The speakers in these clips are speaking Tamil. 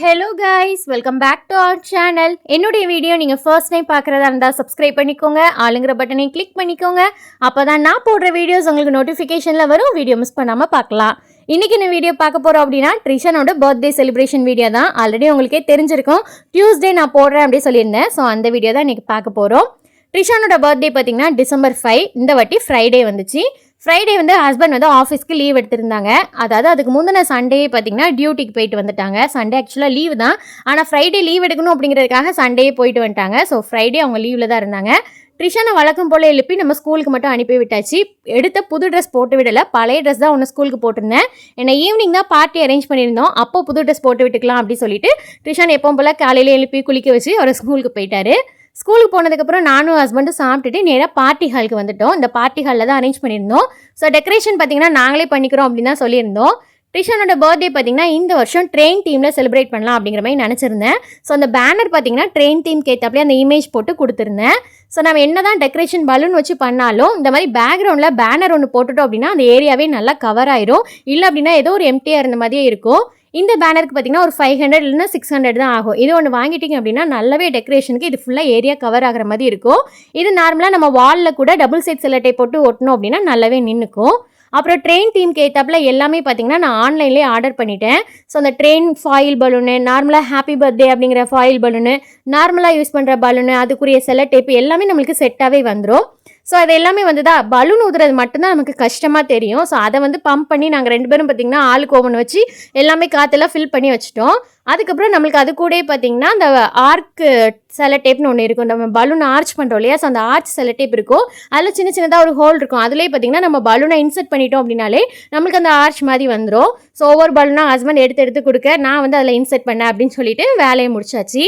Hello guys welcome back to our channel என்னுடைய வீடியோ நீங்கள் ஃபர்ஸ்ட் டைம் பார்க்குறதா இருந்தால் சப்ஸ்கிரைப் பண்ணிக்கோங்க. ஆளுங்கிற பட்டனை கிளிக் பண்ணிக்கோங்க. அப்போ தான் நான் போடுற வீடியோஸ் உங்களுக்கு நோட்டிஃபிகேஷனில் வரும். வீடியோ மிஸ் பண்ணாமல் பார்க்கலாம். இன்றைக்கி இந்த வீடியோ பார்க்க போகிறோம் அப்படின்னா ட்ரிஷனோட பர்த்டே செலிப்ரேஷன் வீடியோ தான். ஆல்ரெடி உங்களுக்கே தெரிஞ்சிருக்கும். டியூஸ்டே நான் போடுறேன் அப்படி சொல்லியிருந்தேன். ஸோ அந்த வீடியோ தான் இன்றைக்கி பார்க்க போகிறோம் ட்ரிஷானோட பர்த்டே பார்த்தீங்கன்னா டிசம்பர் ஃபைவ் இந்த வாட்டி ஃப்ரைடே வந்துச்சு. ஃப்ரைடே வந்து ஹஸ்பண்ட் வந்து ஆஃபீஸ்க்கு லீவ் எடுத்திருந்தாங்க. அதாவது அதுக்கு முந்தின சண்டே பார்த்தீங்கன்னா டியூட்டிக்கு போயிட்டு வந்துட்டாங்க. சண்டே ஆக்சுவலாக லீவ் தான். ஆனால் ஃப்ரைடே லீவ் எடுக்கணும் அப்படிங்கிறதுக்காக சண்டே போயிட்டு வந்துட்டாங்க. ஸோ ஃப்ரைடே அவங்க லீவில் தான் இருந்தாங்க. ட்ரிஷனை வழக்கம் போல் எழுப்பி நம்ம ஸ்கூலுக்கு மட்டும் அனுப்பி விட்டாச்சு. எடுத்த புது ட்ரெஸ் போட்டு விடலை. பழைய ட்ரெஸ் தான் ஒன்று ஸ்கூலுக்கு போட்டிருந்தேன். என்னை ஈவினிங் தான் பார்ட்டி அரேஞ்ச் பண்ணியிருந்தோம். அப்போ புது ட்ரெஸ் போட்டு விட்டுக்கலாம் அப்படின்னு சொல்லிட்டு ட்ரிஷன் எப்போ போல் காலையில் எழுப்பி குளிக்க வச்சு அவர் ஸ்கூலுக்கு போயிட்டாரு. ஸ்கூலுக்கு போனதுக்கப்புறம் நானும் ஹஸ்பண்டும் சாப்பிட்டுட்டு நேராக பார்ட்டி ஹாலுக்கு வந்துட்டோம். இந்த பார்ட்டி ஹாலில் தான் அரேஞ்ச் பண்ணியிருந்தோம். ஸோ டெக்கரேஷன் பார்த்தீங்கன்னா நாங்களே பண்ணிக்கிறோம் அப்படின்னு தான் சொல்லியிருந்தோம். ட்ரிஷனோட பர்த்டே பார்த்தீங்கன்னா இந்த வருஷம் ட்ரெயின் டீமில் செலிப்ரேட் பண்ணலாம் அப்படிங்கிற மாதிரி நினச்சிருந்தேன். ஸோ அந்த பேனர் பார்த்தீங்கன்னா ட்ரெயின் டீம் கேட்டாப்லேயே அந்த இமேஜ் போட்டு கொடுத்துருந்தேன். ஸோ நம்ம என்ன தான் டெக்கரேஷன் பலூன் வச்சு பண்ணாலும் இந்த மாதிரி பேக்ரவுண்டில் பேனர் ஒன்று போட்டுட்டோம் அப்படின்னா அந்த ஏரியாவே நல்லா கவர் ஆயிரும். இல்லை அப்படின்னா ஏதோ ஒரு எம்டியாக இருந்த மாதிரியே இருக்கும். இந்த பேனருக்கு பார்த்தீங்கன்னா ஒரு ஃபைவ் ஹண்ட்ரட் இல்லைனா சிக்ஸ் ஹண்ட்ரட் தான் ஆகும். இது ஒன்று வாங்கிட்டீங்க அப்படின்னா நல்லாவே டெக்கரேஷனுக்கு இது ஃபுல்லாக ஏரியா கவர் ஆகிற மாதிரி இருக்கும். இது நார்மலாக நம்ம வாலில் கூட டபுள் சைட் செல்லட்டை போட்டு ஒட்டணும் அப்படின்னா நல்லாவே நின்றுக்கும் அப்புறம் ட்ரெயின் டீமுக்கு ஏற்றாப்புல எல்லாமே பார்த்தீங்கன்னா நான் ஆன்லைன்லேயே ஆர்டர் பண்ணிட்டேன். ஸோ அந்த ட்ரெயின் ஃபாயில் பலூனு நார்மலாக ஹாப்பி பர்த்டே அப்படிங்கிற ஃபாயில் பலூனு நார்மலாக யூஸ் பண்ணுற பலூனு அதுக்குரிய செல்ல டேப்பு எல்லாமே நம்மளுக்கு செட்டாகவே வந்துடும் ஸோ அது எல்லாமே வந்துதா பலூன் ஊதுறது மட்டும்தான் நமக்கு கஷ்டமாக தெரியும். ஸோ அதை வந்து பம்ப் பண்ணி நாங்கள் ரெண்டு பேரும் பார்த்தீங்கன்னா ஆளுக்கு ஓவன் வச்சு எல்லாமே காற்றெல்லாம் ஃபில் பண்ணி வச்சுட்டோம். அதுக்கப்புறம் நம்மளுக்கு அது கூட பார்த்தீங்கன்னா அந்த ஆர்க்கு செல டேப்னு ஒன்று இருக்கும். நம்ம பலூன் ஆர்ச் பண்ணுறோம் இல்லையா? ஸோ அந்த ஆர்ச் செல டேப் இருக்கும். அதில் சின்ன சின்னதாக ஒரு ஹோல் இருக்கும். அதுலேயே பார்த்தீங்கன்னா நம்ம பலூனை இன்சர்ட் பண்ணிட்டோம் அப்படின்னாலே நம்மளுக்கு அந்த ஆர்ச் மாதிரி வந்துடும் ஸோ ஒவ்வொரு பலூனாக ஹஸ்பண்ட் எடுத்து எடுத்து கொடுக்க நான் வந்து அதில் இன்சர்ட் பண்ணேன் அப்படின்னு சொல்லிட்டு வேலையை முடிச்சாச்சு.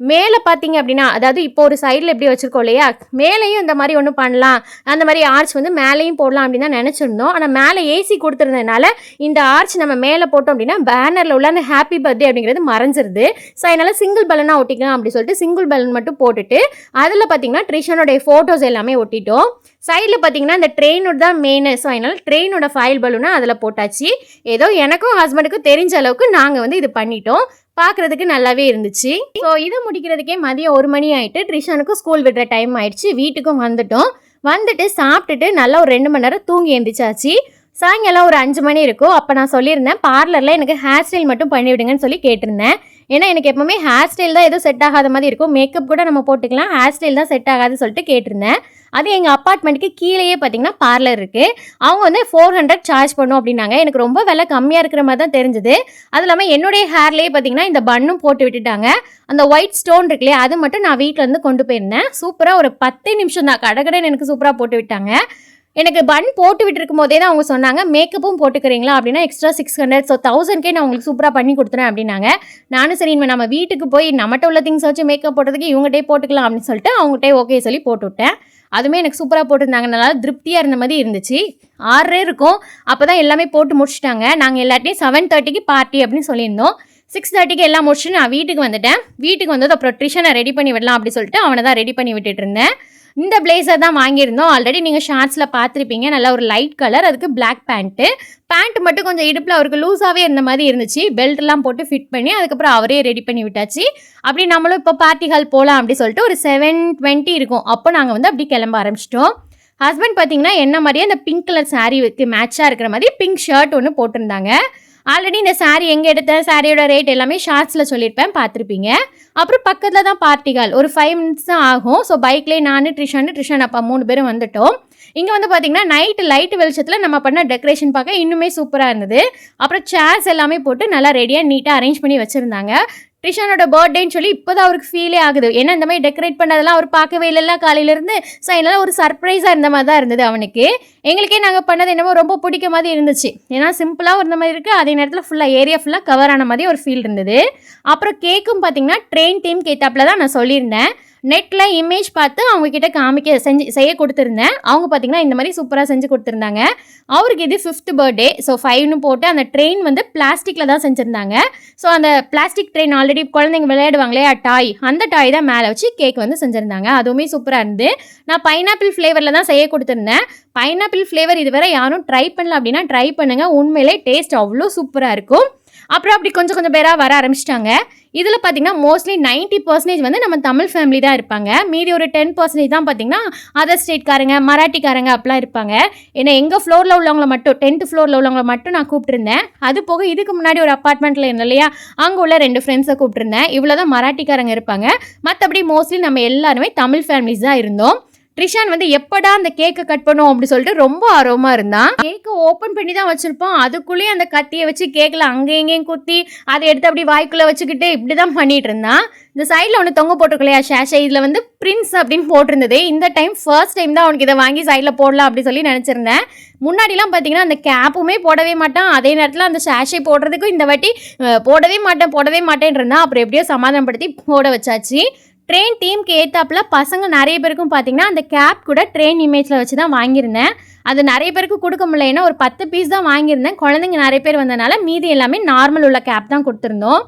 மேலே பார்த்தீங்க அப்படின்னா அதாவது இப்போ ஒரு சைடில் எப்படி வச்சுருக்கோம் இல்லையா? மேலேயும் இந்த மாதிரி ஒன்று பண்ணலாம். அந்த மாதிரி ஆர்ச் வந்து மேலேயும் போடலாம் அப்படின்னு தான் நினச்சிருந்தோம். ஆனால் மேலே ஏசி கொடுத்துருந்ததுனால இந்த ஆர்ச் நம்ம மேலே போட்டோம் அப்படின்னா பேனரில் உள்ள அந்த ஹாப்பி பர்த்டே அப்படிங்கிறது மறைஞ்சிருது. ஸோ அதனால் சிங்கிள் பலனாக ஒட்டிக்கலாம் அப்படி சொல்லிட்டு சிங்கிள் பலன் மட்டும் போட்டுட்டு அதில் பார்த்தீங்கன்னா ட்ரிஷனுடைய ஃபோட்டோஸ் எல்லாமே ஒட்டிட்டோம். சைடில் பார்த்தீங்கன்னா இந்த ட்ரெயினோட தான் மெயின் ஸோ அதனால் ட்ரெயினோட ஃபைல் பலூனை அதில் போட்டாச்சு. ஏதோ எனக்கும் ஹஸ்பண்டுக்கும் தெரிஞ்ச அளவுக்கு நாங்கள் வந்து இது பண்ணிட்டோம். பார்க்குறதுக்கு நல்லாவே இருந்துச்சு. ஸோ இதை முடிக்கிறதுக்கே மதியம் ஒரு மணி ஆயிட்டு ட்ரிஷானுக்கும் ஸ்கூல் விடுற டைம் ஆயிடுச்சு. வீட்டுக்கும் வந்துட்டோம். வந்துட்டு சாப்பிட்டுட்டு நல்லா ஒரு ரெண்டு மணி நேரம் தூங்கி எழுந்திரிச்சாச்சு சாயங்காலம் ஒரு அஞ்சு மணி இருக்கும். அப்போ நான் சொல்லியிருந்தேன் பார்லரில் எனக்கு ஹேர் ஸ்டைல் மட்டும் பண்ணிவிடுங்கன்னு சொல்லி கேட்டிருந்தேன். ஏன்னா எனக்கு எப்போவுமே ஹேர் ஸ்டைல் தான் எதுவும் செட் ஆகாத மாதிரி இருக்கும். மேக்கப் கூட நம்ம போட்டுக்கலாம். ஹேர் ஸ்டைல் தான் செட் ஆகாதுன்னு சொல்லிட்டு கேட்டிருந்தேன். அது எங்கள் அப்பார்ட்மெண்ட்டுக்கு கீழேயே பார்த்தீங்கன்னா பார்லர் இருக்குது அவங்க வந்து ஃபோர் ஹண்ட்ரட் சார்ஜ் பண்ணும் அப்படின்னாங்க. எனக்கு ரொம்ப விலை கம்மியாக இருக்கிற மாதிரி தான் தெரிஞ்சுது. அது இல்லாமல் என்னுடைய ஹேர்லேயே பார்த்தீங்கன்னா இந்த பன்னும் போட்டு விட்டுட்டாங்க. அந்த ஒயிட் ஸ்டோன் இருக்குல்லையே அது மட்டும் நான் வீட்டில் இருந்து கொண்டு போயிருந்தேன். சூப்பராக ஒரு பத்து நிமிஷம் தான். கடகடன்னு எனக்கு சூப்பராக போட்டு விட்டாங்க. எனக்கு பன் போட்டு விட்டுருக்கும் போதே தான் அவங்க சொன்னாங்க மேக்கப்பும் போட்டுக்கிறீங்களா அப்படின்னா எக்ஸ்ட்ரா சிக்ஸ் ஹண்ட்ரட் ஸோ தௌசண்ட்கே நான் உங்களுக்கு சூப்பராக பண்ணி கொடுத்துறேன் அப்படின்னாங்க. நானும் சரி இனிமேல் நம்ம வீட்டுக்கு போய் நம்மகிட்ட உள்ள திங்ஸ் வச்சு மேக்கப் போட்டதுக்கு இவங்ககிட்டே போட்டுக்கலாம் அப்படின்னு சொல்லிட்டு அவங்ககிட்டே ஓகே சொல்லி போட்டு விட்டேன். அதுவுமே எனக்கு சூப்பராக போட்டிருந்தாங்க. நல்லா திருப்தியாக இருந்த மாதிரி இருந்துச்சு. ஆறே இருக்கும். அப்போ தான் எல்லாமே போட்டு முடிச்சிட்டாங்க. நாங்கள் எல்லாத்தையும் செவன் தேர்ட்டிக்கு பார்ட்டி அப்படின்னு சொல்லியிருந்தோம். சிக்ஸ் தேர்ட்டிக்கு எல்லாம் முடிச்சுட்டு நான் வீட்டுக்கு வந்துட்டேன். வீட்டுக்கு வந்தது அப்புறம் ட்ரிஷனை ரெடி பண்ணி விடலாம் அப்படி சொல்லிட்டு அவனை தான் ரெடி பண்ணி விட்டுட்டு இருந்தேன். இந்த பிளேசர் தான் வாங்கியிருந்தோம். ஆல்ரெடி நீங்கள் ஷார்ட்ஸில் பார்த்துருப்பீங்க. நல்லா ஒரு லைட் கலர் அதுக்கு பிளாக் பேண்ட்டு பேண்ட் மட்டும் கொஞ்சம் இடுப்பில் அவருக்கு லூஸாகவே இருந்த மாதிரி இருந்துச்சு. பெல்ட்லாம் போட்டு ஃபிட் பண்ணி அதுக்கப்புறம் அவரே ரெடி பண்ணி விட்டாச்சு. அப்படி நம்மளும் இப்போ பார்ட்டி ஹால் போகலாம் அப்படி சொல்லிட்டு ஒரு செவன் டுவெண்ட்டி இருக்கும். அப்போ நாங்கள் வந்து அப்படி கிளம்ப ஆரம்பிச்சிட்டோம். ஹஸ்பண்ட் பார்த்தீங்கன்னா என்ன மாதிரியே அந்த பிங்க் கலர் சாரீக்கு மேட்சாக இருக்கிற மாதிரி பிங்க் ஷர்ட் ஒன்று போட்டிருந்தாங்க. ஆல்ரெடி இந்த சாரீ எங்கே எடுத்தேன் சாரியோட ரேட் எல்லாமே ஷார்ட்ஸில் சொல்லியிருப்பேன் பார்த்துருப்பீங்க. அப்புறம் பக்கத்தில் தான் பார்ட்டிகள் ஒரு ஃபைவ் மினிட்ஸ் தான் ஆகும். ஸோ பைக்லேயே நான் ட்ரிஷான் ட்ரிஷான் அப்பா மூணு பேரும் வந்துட்டோம். இங்கே வந்து பார்த்தீங்கன்னா நைட்டு லைட் வெளிச்சத்தில் நம்ம பண்ண டெக்கரேஷன் பார்க்க இன்னுமே சூப்பராக இருந்தது. அப்புறம் சேர்ஸ் எல்லாமே போட்டு நல்லா ரெடியாக நீட்டாக அரேஞ்ச் பண்ணி வச்சுருந்தாங்க. ட்ரிஷானோட பர்த்டேன்னு சொல்லி இப்போ தான் அவருக்கு ஃபீலே ஆகுது. ஏன்னா இந்த மாதிரி டெக்கரேட் பண்ணதெல்லாம் அவர் பார்க்கவே இல்லைல்ல காலையிலேருந்து ஸோ அதனால் ஒரு சர்ப்ரைஸாக இருந்த மாதிரி தான் இருந்தது அவனுக்கு. எங்களுக்கே நாங்கள் பண்ணது என்னமோ ரொம்ப பிடிக்க மாதிரி இருந்துச்சு. ஏன்னா சிம்பிளாக இருந்த மாதிரி இருக்குது அதே நேரத்தில் ஃபுல்லாக ஏரியா ஃபுல்லாக கவர் ஆன மாதிரி ஒரு ஃபீல் இருந்தது. அப்புறம் கேக்கும் பார்த்தீங்கன்னா ட்ரெயின் டீம் கேத்தாப்பில் தான் நான் சொல்லியிருந்தேன். நெட்டில் இமேஜ் பார்த்து அவங்கக்கிட்ட காமிக்க செஞ்சு செய்ய கொடுத்துருந்தேன். அவங்க பார்த்தீங்கன்னா இந்த மாதிரி சூப்பராக செஞ்சு கொடுத்துருந்தாங்க. அவருக்கு இது ஃபிஃப்த் பர்த்டே ஸோ ஃபைவ்னு போட்டு அந்த ட்ரெயின் வந்து பிளாஸ்டிக்கில் தான் செஞ்சுருந்தாங்க. ஸோ அந்த பிளாஸ்டிக் ட்ரெயின் ஆல்ரெடி குழந்தைங்க விளையாடுவாங்களே டாய் அந்த டாய் தான் மேலே வச்சு கேக் வந்து செஞ்சுருந்தாங்க. அதுவுமே சூப்பராக இருந்து நான் பைனாப்பிள் ஃப்ளேவரில் தான் செய்ய கொடுத்துருந்தேன். பைனாப்பிள் ஃப்ளேவர் இதுவரை யாரும் ட்ரை பண்ணல அப்படின்னா ட்ரை பண்ணுங்கள் உண்மையிலே டேஸ்ட் அவ்வளோ சூப்பராக இருக்கும். அப்புறம் அப்படி கொஞ்சம் கொஞ்சம் பேராக வர ஆரம்பிச்சிட்டாங்க. இதில் பார்த்தீங்கன்னா மோஸ்ட்லி 90% பர்சன்டேஜ் வந்து நம்ம தமிழ் ஃபேமிலி தான் இருப்பாங்க. மீதி ஒரு டென் பர்சன்டேஜ் தான் பார்த்தீங்கன்னா அதர் ஸ்டேட்காரங்க மராட்டிக்காரங்க அப்படிலாம் இருப்பாங்க. ஏன்னா எங்கள் ஃப்ளோரில் உள்ளவங்கள மட்டும் டென்த் ஃப்ளோரில் உள்ளவங்கள மட்டும் நான் கூப்பிட்டுருந்தேன். அது போக இதுக்கு முன்னாடி ஒரு அப்பார்ட்மெண்ட்டில் இருந்தேன் இல்லையா? அங்கே உள்ள ரெண்டு ஃப்ரெண்ட்ஸை கூப்பிட்டுருந்தேன். இவ்வளோ தான் மராட்டிக்காரங்க இருப்பாங்க. மற்றபடி மோஸ்ட்லி நம்ம எல்லாருமே தமிழ் ஃபேமிலிஸ் தான் இருந்தோம். ட்ரிஷான் வந்து எப்படா அந்த கேக்கை கட் பண்ணுவோம் அப்படின்னு சொல்லிட்டு ரொம்ப ஆர்வமாக இருந்தான். கேக்கை ஓப்பன் பண்ணி தான் வச்சுருப்போம் அதுக்குள்ளேயே அந்த கத்தியை வச்சு கேக்கில் அங்கேயும் இங்கேயும் குத்தி அதை எடுத்து அப்படி வாய்க்குள்ளே வச்சுக்கிட்டு இப்படி தான் பண்ணிட்டு இருந்தான். இந்த சைடில் ஒன்று தொங்க போட்டிருக்கலையா ஷேஷை? இதில் வந்து பிரின்ஸ் அப்படின்னு போட்டிருந்தது. இந்த டைம் ஃபர்ஸ்ட் டைம் தான் அவனுக்கு இதை வாங்கி சைடில் போடலாம் அப்படின்னு சொல்லி நினச்சிருந்தேன். முன்னாடிலாம் பார்த்தீங்கன்னா அந்த கேப்புமே போடவே மாட்டான். அதே நேரத்தில் அந்த ஷேஷை போடுறதுக்கும் இந்த வாட்டி போடவே மாட்டேன் போடவே மாட்டேன் இருந்தான். அப்புறம் எப்படியோ சமாதானப்படுத்தி போட வச்சாச்சு. ட்ரெயின் டீமுக்கு ஏற்றாப்புல பசங்க நிறைய பேருக்கும் பார்த்தீங்கன்னா அந்த கேப் கூட ட்ரெயின் இமேஜில் வச்சு தான் வாங்கியிருந்தேன். அது நிறைய பேருக்கு கொடுக்க முடியலன்னா ஒரு பத்து பீஸ் தான் வாங்கியிருந்தேன். குழந்தைங்க நிறைய பேர் வந்தனால மீதி எல்லாமே நார்மல் உள்ள கேப் தான் கொடுத்துருந்தோம்.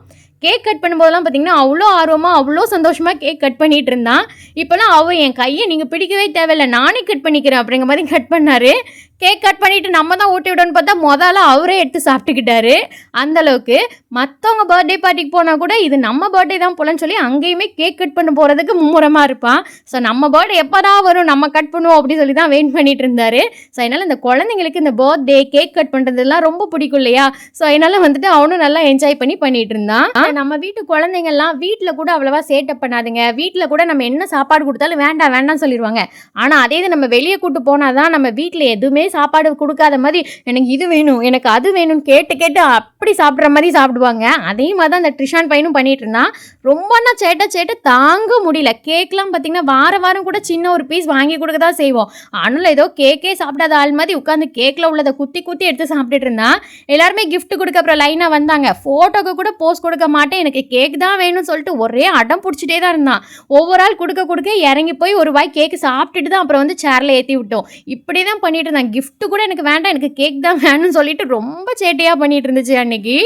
கேக் கட் பண்ணும்போதெல்லாம் பார்த்தீங்கன்னா அவ்வளோ ஆர்வமாக அவ்வளோ சந்தோஷமாக கேக் கட் பண்ணிட்டு இருந்தான். இப்போலாம் அவள் என் கையை நீங்கள் பிடிக்கவே தேவையில்ல. நானே கட் பண்ணிக்கிறேன் அப்படிங்கிற மாதிரி கட் பண்ணார். கேக் கட் பண்ணிட்டு நம்ம தான் ஊட்டி விடணும்னு பார்த்தா முதல்ல அவரே எடுத்து சாப்பிட்டுக்கிட்டாரு. அந்த அளவுக்கு மற்றவங்க பர்த்டே பார்ட்டிக்கு போனால் கூட இது நம்ம பர்த்டே தான் போலன்னு சொல்லி அங்கேயுமே கேக் கட் பண்ண போகிறதுக்கு மும்முரமாக இருப்பான். ஸோ நம்ம பர்த்டே எப்போ தான் வரும் நம்ம கட் பண்ணுவோம் அப்படி சொல்லி தான் வெயிட் பண்ணிட்டு இருந்தாரு. ஸோ அதனால் இந்த குழந்தைங்களுக்கு இந்த பர்த்டே கேக் கட் பண்ணுறதுலாம் ரொம்ப பிடிக்கும் இல்லையா? ஸோ அதனால் வந்துட்டு அவனும் நல்லா என்ஜாய் பண்ணி பண்ணிட்டு இருந்தான். நம்ம வீட்டு குழந்தைங்கள்லாம் வீட்டில் கூட அவ்வளோவா சேட்டப் பண்ணாதுங்க. வீட்டில் கூட நம்ம என்ன சாப்பாடு கொடுத்தாலும் வேண்டாம் வேண்டாம் சொல்லிடுவாங்க ஆனால் அதே இது நம்ம வெளியே கூட்டு போனால் தான் நம்ம வீட்டில் எதுவுமே சாப்பாடு கொடுக்காத மாதிரி எனக்கு இது வேணும் எனக்கு அது வேணும்னு கேட்டு கேட்டு அப்படி சாப்பிட்ற மாதிரி சாப்பிடுவாங்க. அதே மாதிரி தான் அந்த ட்ரிஷான் பையனும் பண்ணிட்டு இருந்தான். ரொம்பனா சேட்டை சேட்டை தாங்க முடியல. கேக்லாம் பார்த்தீங்கன்னா வார வாரம் கூட சின்ன ஒரு பீஸ் வாங்கி கொடுக்க தான் செய்வோம். ஆனால் ஏதோ கேக்கே சாப்பிடாத ஆள் மாதிரி உட்காந்து கேக்கில் உள்ளதை குத்தி குத்தி எடுத்து சாப்பிட்டுட்டு இருந்தான். எல்லாருமே கிஃப்ட் கொடுக்க அப்புறம் லைனாக வந்தாங்க. ஃபோட்டோக்கு கூட போஸ்ட் கொடுக்க மாட்டேன். எனக்கு கேக் தான் வேணும்னு சொல்லிட்டு ஒரே அடம் பிடிச்சிட்டே தான் இருந்தான். ஒவ்வொரு ஆள் கொடுக்க கொடுக்க இறங்கி போய் ஒரு வாய் கேக்கு சாப்பிட்டுட்டு தான் அப்புறம் வந்து சேரில் ஏற்றி விட்டோம். இப்படி தான் பண்ணிட்டு இருந்தான். கிஃப்ட்டு கூட எனக்கு வேண்டாம் எனக்கு கேக் தான் வேணும்னு சொல்லிட்டு ரொம்ப சேட்டையாக பண்ணிட்டு இருந்துச்சு அன்னைக்கு.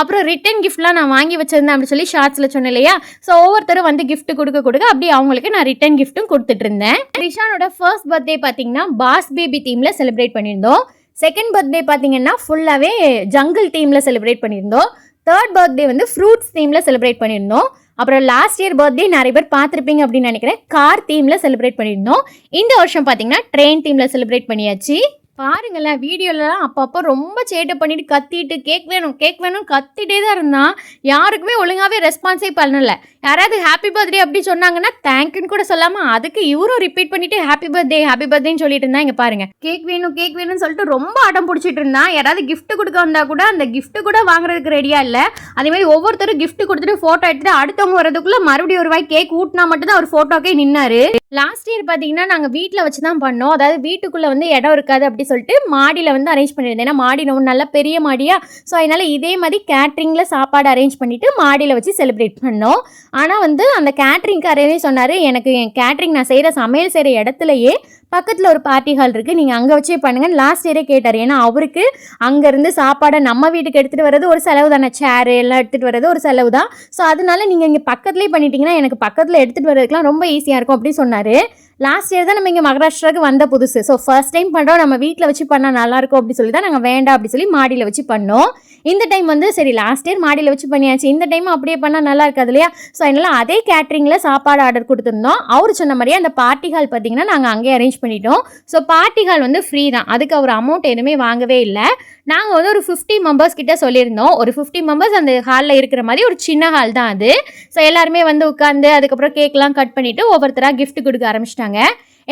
அப்புறம் ரிட்டன் கிஃப்ட்லாம் நான் வாங்கி வச்சிருந்தேன் அப்படின்னு சொல்லி ஷார்ட்ஸில் சொன்னேன் இல்லையா? ஸோ ஒவ்வொருத்தரும் வந்து கிஃப்ட் கொடுக்க கொடுக்க அப்படியே அவங்களுக்கு நான் ரிட்டன் கிஃப்ட்டும் கொடுத்துட்டு இருந்தேன் ரிஷானோட ஃபர்ஸ்ட் பர்த்டே பார்த்தீங்கன்னா பாஸ் பேபி தீமில் செலிப்ரேட் பண்ணியிருந்தோம். செகண்ட் பர்த்டே பார்த்தீங்கன்னா ஃபுல்லாகவே ஜங்கிள் தீமில் செலிப்ரேட் பண்ணியிருந்தோம். தேர்ட் பர்த்டே வந்து ஃப்ரூட்ஸ் தீமில் செலிப்ரேட் பண்ணியிருந்தோம். அப்புறம் லாஸ்ட் இயர் பர்த்டே நிறைய பேர் பார்த்துருப்பீங்க அப்படின்னு நினைக்கிறேன். கார் தீமில் செலிப்ரேட் பண்ணியிருந்தோம். இந்த வருஷம் பார்த்தீங்கன்னா ட்ரெயின் தீமில் செலிப்ரேட் பண்ணியாச்சு. பாருங்களேன் வீடியோலலாம் அப்பப்போ ரொம்ப சேட்டை பண்ணிட்டு கத்திட்டு கேக் வேணும் கேக் வேணும் கத்திட்டே தான் இருந்தான் யாருக்குமே ஒழுங்காகவே ரெஸ்பான்ஸே பண்ணல. யாராவது ஹாப்பி பர்த்டே அப்படி சொன்னாங்கன்னா தேங்க்யூன்னு கூட சொல்லாமல் அதுக்கு இவரும் ரிப்பீட் பண்ணிட்டு ஹாப்பி பர்த்டே ஹாப்பி பர்த்டேன்னு சொல்லிட்டு இருந்தா இங்கே பாருங்க. கேக் வேணும் கேக் வேணும்னு சொல்லிட்டு ரொம்ப அடம் பிடிச்சிட்டு இருந்தான் யாராவது கிஃப்ட் கொடுக்க வந்தா கூட அந்த கிஃப்ட் கூட வாங்குறதுக்கு ரெடியா இல்லை. அதே மாதிரி ஒவ்வொருத்தரும் கிஃப்ட் கொடுத்துட்டு ஃபோட்டோ எடுத்துட்டு அடுத்தவங்க வரதுக்குள்ள மறுபடியும் ஒரு வாய் கேக் ஊட்டினா மட்டும்தான் அவர் ஃபோட்டோக்கே நின்னாரு. லாஸ்ட் இயர் பார்த்தீங்கன்னா நாங்கள் வீட்டில் வச்சு தான் பண்ணோம். அதாவது வீட்டுக்குள்ளே வந்து இடம் இருக்காது அப்படி சொல்லிட்டு மாடியில் வந்து அரேஞ்ச் பண்ணியிருந்தேன். ஏன்னா மாடி ரொம்ப நல்ல பெரிய மாடியா ஸோ அதனால் இதே மாதிரி கேட்ரிங்கில் சாப்பாடு அரேஞ்ச் பண்ணிவிட்டு மாடியில் வச்சு செலிப்ரேட் பண்ணோம். ஆனால் வந்து அந்த கேட்ரிங்காரரே சொன்னார் எனக்கு என் கேட்ரிங் நான் செய்கிற சமையல் செய்கிற இடத்துலையே பக்கத்தில் ஒரு பார்ட்டி ஹால் இருக்குது நீங்கள் அங்கே வச்சே பண்ணுங்கள் லாஸ்ட் இயரே கேட்டார். ஏன்னா அவருக்கு அங்கேருந்து சாப்பாடை நம்ம வீட்டுக்கு எடுத்துகிட்டு வர்றது ஒரு செலவு தானே. சேரு எல்லாம் எடுத்துகிட்டு வர்றது ஒரு செலவு தான். ஸோ அதனால நீங்கள் இங்கே பக்கத்துலேயே பண்ணிட்டீங்கன்னா எனக்கு பக்கத்தில் எடுத்துகிட்டு வர்றதுக்குலாம் ரொம்ப ஈஸியாக இருக்கும் அப்படின்னு சொன்னார். லாஸ்ட் இயர் தான் நம்ம இங்கே மகாராஷ்டிராவுக்கு வந்த புதுசு. ஸோ ஃபர்ஸ்ட் டைம் பண்ணுறோம் நம்ம வீட்டில் வச்சு பண்ணால் நல்லாயிருக்கும் அப்படின்னு சொல்லி தான் நாங்கள் வேண்டாம் அப்படி சொல்லி மாடியில் வச்சு பண்ணோம். இந்த டைம் வந்து சரி லாஸ்ட் இயர் மாடியில் வச்சு பண்ணியாச்சு. இந்த டைம் அப்படியே பண்ணால் நல்லா இருக்காது இல்லையா? ஸோ அதனால அதே கேட்ரிங்கில் சாப்பாடு ஆர்டர் கொடுத்துருந்தோம். அவர் சொன்ன மாதிரியே அந்த பார்ட்டி ஹால் பார்த்தீங்கன்னா நாங்கள் அங்கேயே அரேஞ்ச் பண்ணிட்டோம். ஸோ பார்ட்டி ஹால் வந்து ஃப்ரீ தான். அதுக்கு அவர் அமௌண்ட் எதுவுமே வாங்கவே இல்லை. நாங்கள் வந்து ஒரு ஃபிஃப்டி மெம்பர்ஸ் கிட்ட சொல்லியிருந்தோம். ஒரு ஃபிஃப்டி மெம்பர்ஸ் அந்த ஹாலில் இருக்கிற மாதிரி ஒரு சின்ன ஹால் தான் அது. ஸோ எல்லாருமே வந்து உட்காந்து அதுக்கப்புறம் கேக்லாம் கட் பண்ணிவிட்டு ஒவ்வொருத்தராக கிஃப்ட் கொடுக்க ஆரம்பிச்சிட்டாங்க.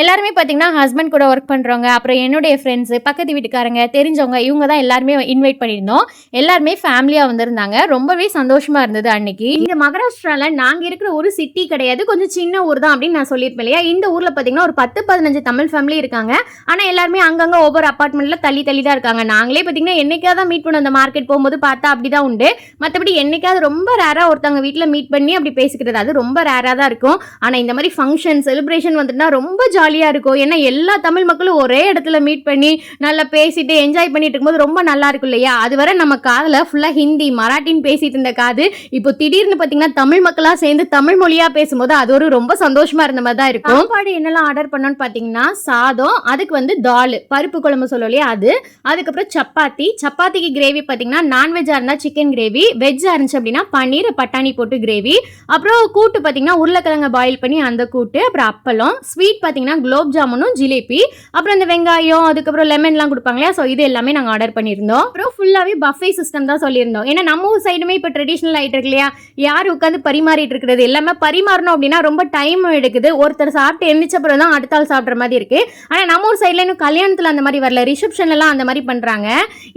எல்லாருமே பார்த்தீங்கன்னா ஹஸ்பண்ட் கூட ஒர்க் பண்ணுறவங்க அப்புறம் என்னுடைய ஃப்ரெண்ட்ஸு பக்கத்து வீட்டுக்காரங்க தெரிஞ்சவங்க இவங்க தான் எல்லாருமே இன்வைட் பண்ணியிருந்தோம். எல்லாருமே ஃபேமிலியாக வந்திருந்தாங்க. ரொம்பவே சந்தோஷமாக இருந்தது அன்னைக்கு. இந்த மகாராஷ்டிராவில் நாங்கள் இருக்கிற ஒரு சிட்டி கிடையாது. கொஞ்சம் சின்ன ஊர் தான் அப்படின்னு நான் சொல்லியிருப்பேன் இல்லையா? இந்த ஊரில் பார்த்தீங்கன்னா ஒரு பத்து பதினஞ்சு தமிழ் ஃபேமிலி இருக்காங்க. ஆனால் எல்லாருமே அங்கங்கே ஒவ்வொரு அப்பார்ட்மெண்ட்டில் தள்ளி தள்ளி தான் இருக்காங்க. நாங்களே பார்த்தீங்கன்னா என்னைக்காவது தான் மீட் பண்ண அந்த மார்க்கெட் போகும்போது பார்த்தா அப்படி தான் உண்டு. மற்றபடி என்றைக்காவது ரொம்ப ரேராக ஒருத்தவங்க வீட்டில் மீட் பண்ணி அப்படி பேசிக்கிறது அது ரொம்ப ரேராக தான் இருக்கும். ஆனால் இந்த மாதிரி ஃபங்க்ஷன் செலிப்ரேஷன் வந்துட்டுனா ரொம்ப ஜாலியாக இருக்கும். ஏன்னா எல்லா தமிழ் மக்களும் ஒரே இடத்துல மீட் பண்ணி நல்லா பேசிட்டு என்ஜாய் பண்ணிட்டு இருக்கும்போது ரொம்ப நல்லா இருக்கும் இல்லையா? அது வரை நம்ம காதில் ஃபுல்லாக ஹிந்தி மராட்டின்னு பேசிட்டு இருந்த காது இப்போ திடீர்னு பார்த்தீங்கன்னா தமிழ் மக்களாக சேர்ந்து தமிழ் மொழியாக பேசும்போது அது ஒரு ரொம்ப சந்தோஷமாக இருந்த மாதிரி தான் இருக்கும். சாப்பாடு என்னெல்லாம் ஆர்டர் பண்ணோன்னு பார்த்தீங்கன்னா சாதம் அதுக்கு வந்து தால் பருப்பு குழம்பு சொல்லுவோம் இல்லையா அது. அதுக்கப்புறம் சப்பாத்தி சப்பாத்திக்கு கிரேவி பார்த்தீங்கன்னா நான்வெஜ்ஜாக இருந்தால் சிக்கன் கிரேவி வெஜ்ஜாக இருந்துச்சு அப்படின்னா பன்னீர் பட்டாணி போட்டு கிரேவி அப்புறம் கூட்டு பார்த்தீங்கன்னா உருளைக்கிழங்க பாயில் பண்ணி அந்த கூட்டு அப்புறம் அப்பளம் ஸ்வீட் பார்த்தீங்கன்னா குலோப் ஜாமுனும் ஜிலேபி அப்புறம் இந்த வெங்காயம் அதுக்கப்புறம் லெமன்லாம் கொடுப்பாங்க இல்லையா ஸோ இது எல்லாமே நாங்கள் ஆர்டர் பண்ணியிருந்தோம். அப்புறம் ஃபுல்லாகவே பஃபே சிஸ்டம் தான் சொல்லியிருந்தோம். ஏன்னா நம்ம ஊர் சைடுமே இப்போ ட்ரெடிஷ்னல் ஆகிட்டு இருக்கு இல்லையா? யார் உட்காந்து பரிமாறிட்டு இருக்கிறது? எல்லாமே பரிமாறணும் அப்படின்னா ரொம்ப டைம் எடுக்குது. ஒருத்தர் சாப்பிட்டு எந்திரிச்ச அப்புறம் தான் அடுத்த ஆள் சாப்பிட்ற மாதிரி இருக்கு. ஆனால் நம்ம ஊர் சைடில் இன்னும் கல்யாணத்தில் அந்த மாதிரி வரல. ரிசப்ஷன்லாம் அந்த மாதிரி பண்ணுறாங்க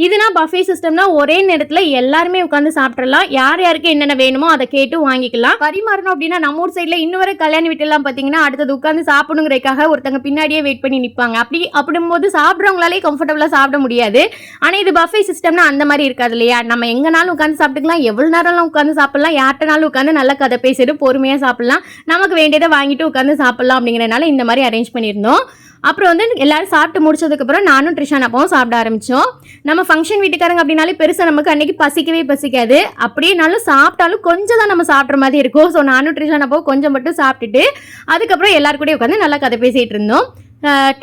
இதுனா பஃபே சிஸ்டம்னா ஒரே நேரத்தில் எல்லாருமே உட்காந்து சாப்பிட்றலாம் யார் யாருக்கு என்னென்ன வேணுமோ அதை கேட்டு வாங்கிக்கலாம். பரிமாறணும் அப்படின்னா நம்ம ஊர் சைடில் இன்னும் வரை கல்யாண வீட்டெல்லாம் பார்த்தீங்கன்னா அடுத்தது உட்காந்து சாப்பிடுங்கிறதுக்காக ஒருத்தங்க பின்னாடியே வெயிட் பண்ணி நிற்பாங்க அப்படி அப்படிங்கும்போது சாப்பிட்றவங்களாலே கம்ஃபர்டபுளாக சாப்பிட முடியாது. ஆனால் இது பஃபே சிஸ்டம்னா அந்த மாதிரி இருக்காது இல்லையா? நம்ம எங்கனாலும் உட்காந்து சாப்பிட்டுக்கலாம். எவ்வளோ நேரம்லாம் உட்காந்து சாப்பிடலாம். யார்கிட்டனாலும் உட்காந்து நல்லா கதை பேசிட்டு பொறுமையாக சாப்பிட்லாம். நமக்கு வேண்டியதை வாங்கிட்டு உட்காந்து சாப்பிட்லாம் அப்படிங்கிறனால இந்த மாதிரி அரேஞ்ச் பண்ணியிருந்தோம். அப்புறம் வந்து எல்லாரும் சாப்பிட்டு முடிச்சதுக்கப்புறம் நானும் ட்ரிஷான் அப்பாவும் சாப்பிட ஆரம்பித்தோம் நம்ம ஃபங்க்ஷன் வீட்டுக்காரங்க அப்படின்னாலே பெருசாக நமக்கு அன்னைக்கு பசிக்கவே பசிக்காது. அப்படின்னாலும் சாப்பிட்டாலும் கொஞ்சம் தான் நம்ம சாப்பிட்ற மாதிரி இருக்கும். ஸோ நானும் ட்ரிஷான் அப்பாவும் கொஞ்சம் மட்டும் சாப்பிட்டுட்டு அதுக்கப்புறம் எல்லாரும் உட்காந்து நல்லா கதை பேசிகிட்டு இருந்தோம்.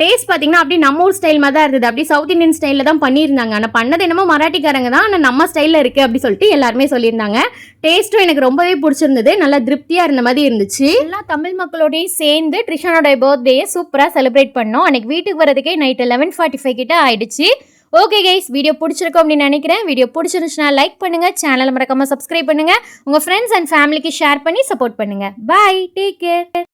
டேஸ்ட் பார்த்தீங்கன்னா அப்படியே நம்ம ஊர் ஸ்டைல் மாதிரி தான் இருந்தது. அப்படி சவுத் இந்தியன் ஸ்டைலில் தான் பண்ணியிருந்தாங்க. ஆனால் பண்ணது என்னமோ மராட்டிக்காரங்க தான். ஆனால் நம்ம ஸ்டைலில் இருக்குது அப்படி சொல்லிட்டு எல்லாருமே சொல்லியிருந்தாங்க. டேஸ்ட்டும் எனக்கு ரொம்பவே பிடிச்சிருந்தது. நல்லா திருப்தியாக இருந்த மாதிரி இருந்துச்சு. எல்லா தமிழ் மக்களோடையும் சேர்ந்து ட்ரிஷனோட பர்த்டேயை சூப்பராக செலிப்ரேட் பண்ணோம். அன்னைக்கு வீட்டுக்கு வரதுக்கே நைட்டு லெவன் ஃபார்ட்டி ஃபைவ் கிட்ட ஆயிடுச்சு. ஓகே கைஸ் வீடியோ பிடிச்சிருக்கோம் அப்படின்னு நினைக்கிறேன். வீடியோ பிடிச்சிருந்துச்சுன்னா லைக் பண்ணுங்க. சேனலை மறக்காம சப்ஸ்கிரைப் பண்ணுங்க. உங்க ஃப்ரெண்ட்ஸ் அண்ட் ஃபேமிலிக்கு ஷேர் பண்ணி சப்போர்ட் பண்ணுங்க. Bye take care